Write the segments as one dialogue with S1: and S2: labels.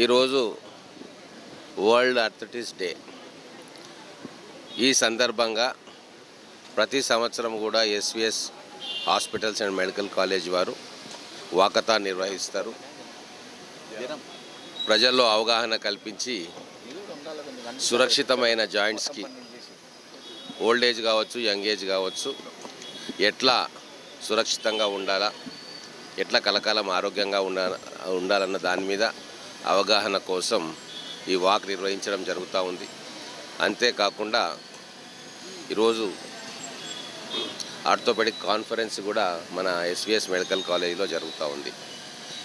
S1: ఈరోజు world athletics day. ఈ సందర్భంగా ప్రతి సంవత్సరం కూడా SVS hospitals and medical college వారు వాకతా నిర్వహిస్తారు. ప్రజల్లో అవగాహన కల్పించి సురక్షితమైన జాయింట్స్కి ఓల్డ్ ఏజ్ కావచ్చు యంగ్ ఏజ్ కావచ్చు ఎట్లా సురక్షితంగా ఉండాలా ఎట్లా కలకాలం ఆరోగ్యంగా ఉండాలన్న దాని మీద అవగాహన కోసం ఈ వాక్ నిర్వహించడం జరుగుతూ ఉంది. అంతేకాకుండా ఈరోజు ఆర్థోపెడిక్ కాన్ఫరెన్స్ కూడా మన ఎస్విఎస్ మెడికల్ కాలేజీలో జరుగుతూ ఉంది.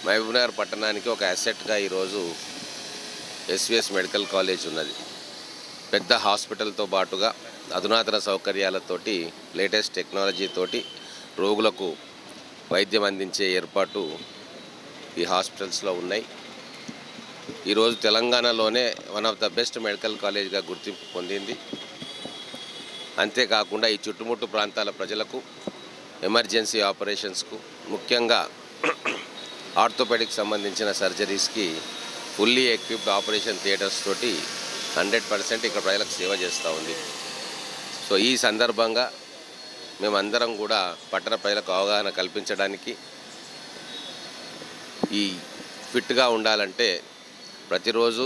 S1: మహబూబ్నగర్ పట్టణానికి ఒక అసెట్గా ఈరోజు ఎస్విఎస్ మెడికల్ కాలేజ్ ఉన్నది. పెద్ద హాస్పిటల్తో పాటుగా అధునాతన సౌకర్యాలతోటి లేటెస్ట్ టెక్నాలజీతోటి రోగులకు వైద్యం అందించే ఏర్పాటు ఈ హాస్పిటల్స్లో ఉన్నాయి. ఈరోజు తెలంగాణలోనే one of the best medical కాలేజ్గా గుర్తింపు పొందింది. అంతేకాకుండా ఈ చుట్టుముట్టు ప్రాంతాల ప్రజలకు ఎమర్జెన్సీ ఆపరేషన్స్కు ముఖ్యంగా ఆర్థోపెడిక్ సంబంధించిన సర్జరీస్కి ఫుల్లీ ఎక్విప్డ్ ఆపరేషన్ థియేటర్స్ తోటి హండ్రెడ్ పర్సెంట్ ఇక్కడ ప్రజలకు సేవ చేస్తూ ఉంది. సో ఈ సందర్భంగా మేమందరం కూడా పట్టణ ప్రజలకు అవగాహన కల్పించడానికి ఈ ఫిట్గా ఉండాలంటే ప్రతిరోజు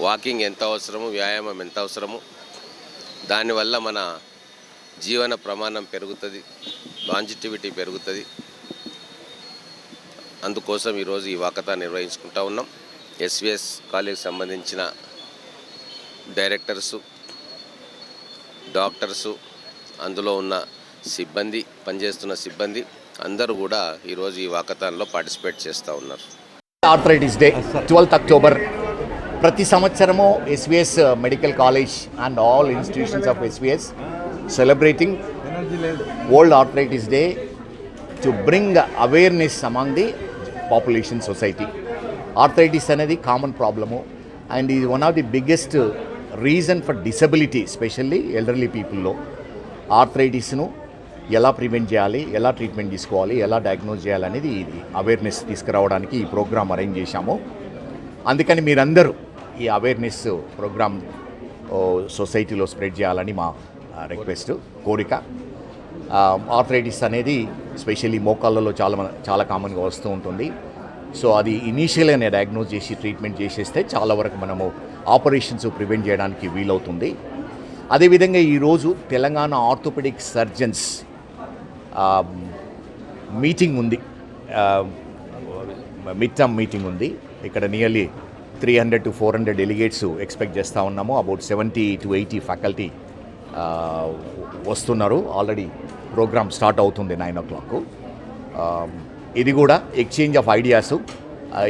S1: వాకింగ్ ఎంత అవసరము వ్యాయామం ఎంత అవసరము దానివల్ల మన జీవన ప్రమాణం పెరుగుతుంది లాంజిటివిటీ పెరుగుతుంది. అందుకోసం ఈరోజు ఈ వాకతా నిర్వహించుకుంటా ఉన్నాం. ఎస్విఎస్ కాలేజ్ సంబంధించిన డైరెక్టర్సు డాక్టర్సు అందులో ఉన్న సిబ్బంది పనిచేస్తున్న సిబ్బంది అందరూ కూడా ఈరోజు ఈ వాకతాన్లో పార్టిసిపేట్ చేస్తూ ఉన్నారు.
S2: ఆర్థరైటిస్ డే ట్వెల్త్ అక్టోబర్ ప్రతి సంవత్సరము SVS medical college and all institutions of SVS celebrating world arthritis day to bring awareness among the population society arthritis అనేది కామన్ ప్రాబ్లము అండ్ ఇది one of the biggest reason for disability specially elderly పీపుల్లో ఆర్థరైటిస్ను ఎలా prevent చేయాలి ఎలా treatment తీసుకోవాలి ఎలా diagnose చేయాలనేది ఇది అవేర్నెస్ తీసుకురావడానికి ఈ ప్రోగ్రామ్ అరేంజ్ చేశాము. అందుకని మీరందరూ ఈ అవేర్నెస్ ప్రోగ్రామ్ సొసైటీలో స్ప్రెడ్ చేయాలని మా రిక్వెస్ట్ కోరిక. ఆర్థరైటిస్ అనేది స్పెషల్లీ మోకాళ్ళలో చాలా చాలా కామన్గా వస్తూ ఉంటుంది. సో అది ఇనీషియల్గానే డయాగ్నోజ్ చేసి ట్రీట్మెంట్ చేసేస్తే చాలా వరకు మనము ఆపరేషన్స్ ప్రివెంట్ చేయడానికి వీలవుతుంది. అదేవిధంగా ఈరోజు తెలంగాణ ఆర్థోపెడిక్ సర్జన్స్ మీటింగ్ ఉంది. మిడ్ టర్మ్ మీటింగ్ ఉంది. ఇక్కడ nearly three hundred to four hundred delegates expect చేస్తూ ఉన్నాము. About seventy to eighty faculty వస్తున్నారు. ఆల్రెడీ ప్రోగ్రామ్ స్టార్ట్ అవుతుంది నైన్ ఓ క్లాక్ ఇది కూడా ఎక్స్చేంజ్ ఆఫ్ ఐడియాస్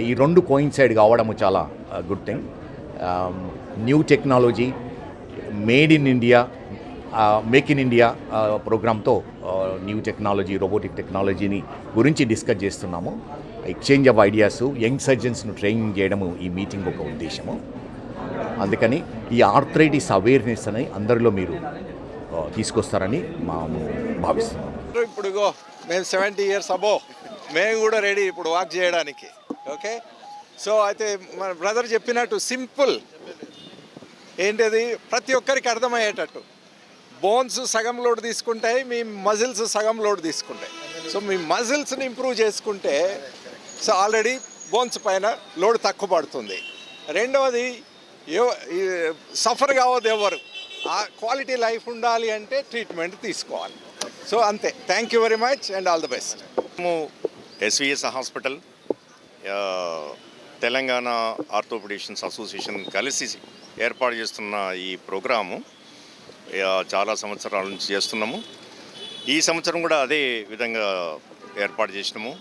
S2: ఈ రెండు కోయిన్సైడ్ కావడము చాలా good thing new technology made in India make in India ప్రోగ్రామ్తో new technology robotic టెక్నాలజీని గురించి డిస్కస్ చేస్తున్నాము. ఎక్స్చేంజ్ ఆఫ్ ఐడియాస్ యంగ్ సర్జన్స్ను ట్రైనింగ్ చేయడము ఈ మీటింగ్ ఒక ఉద్దేశము. అందుకని ఈ ఆర్థరైటిస్ అవేర్నెస్ అని అందరిలో మీరు తీసుకొస్తారని మేము భావిస్తున్నాము.
S3: ఇప్పుడు మేము సెవెంటీ ఇయర్స్ అబో మేము కూడా రెడీ ఇప్పుడు వాక్ చేయడానికి ఓకే సో అయితే మన బ్రదర్ చెప్పినట్టు సింపుల్ ఏంటది? ప్రతి ఒక్కరికి అర్థమయ్యేటట్టు. బోన్స్ సగం లోడ్ తీసుకుంటాయి మీ మజిల్స్ సగం లోడ్ తీసుకుంటాయి. సో మీ మజిల్స్ని ఇంప్రూవ్ చేసుకుంటే సో ఆల్రెడీ బోన్స్ పైన లోడ్ తక్కువ పడుతుంది. రెండవది సఫర్ కావద్దు ఎవరు. ఆ క్వాలిటీ లైఫ్ ఉండాలి అంటే ట్రీట్మెంట్ తీసుకోవాలి. సో అంతే. Thank you very much and all the best
S4: మేము SVS hospital Telangana orthopaedicians association కలిసి ఏర్పాటు చేస్తున్న ఈ ప్రోగ్రాము. చాలా సంవత్సరాల నుంచి చేస్తున్నాము. ఈ సంవత్సరం కూడా అదే విధంగా ఏర్పాటు చేసినాము.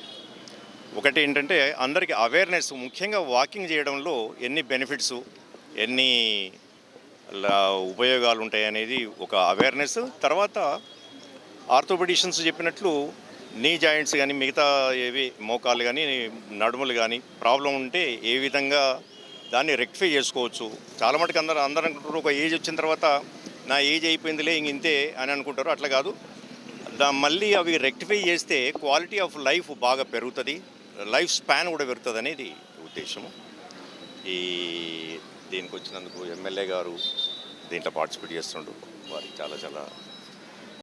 S4: ఒకటి ఏంటంటే అందరికీ అవేర్నెస్ ముఖ్యంగా వాకింగ్ చేయడంలో ఎన్ని బెనిఫిట్స్ ఎన్ని ఉపయోగాలు ఉంటాయి అనేది ఒక అవేర్నెస్ తర్వాత ఆర్థోపెడిషన్స్ చెప్పినట్లు నీ జాయింట్స్ కానీ మిగతా ఏవి మోకాలు కానీ నడుములు కానీ ప్రాబ్లం ఉంటే ఏ విధంగా దాన్ని రెక్టిఫై చేసుకోవచ్చు. చాలా మటుకు అందరూ అందరూ ఒక ఏజ్ వచ్చిన తర్వాత నా ఏజ్ అయిపోయిందిలే ఇంక ఇంతే అని అనుకుంటారు. అట్లా కాదు. దా మళ్ళీ అవి రెక్టిఫై చేస్తే క్వాలిటీ ఆఫ్ లైఫ్ బాగా పెరుగుతుంది. లైఫ్ స్పాన్ కూడా పెరుగుతుంది అనేది ఉద్దేశము. ఈ దీనికి వచ్చినందుకు ఎమ్మెల్యే గారు దీంట్లో పార్టిసిపేట్ చేస్తుండ్రు వారికి చాలా చాలా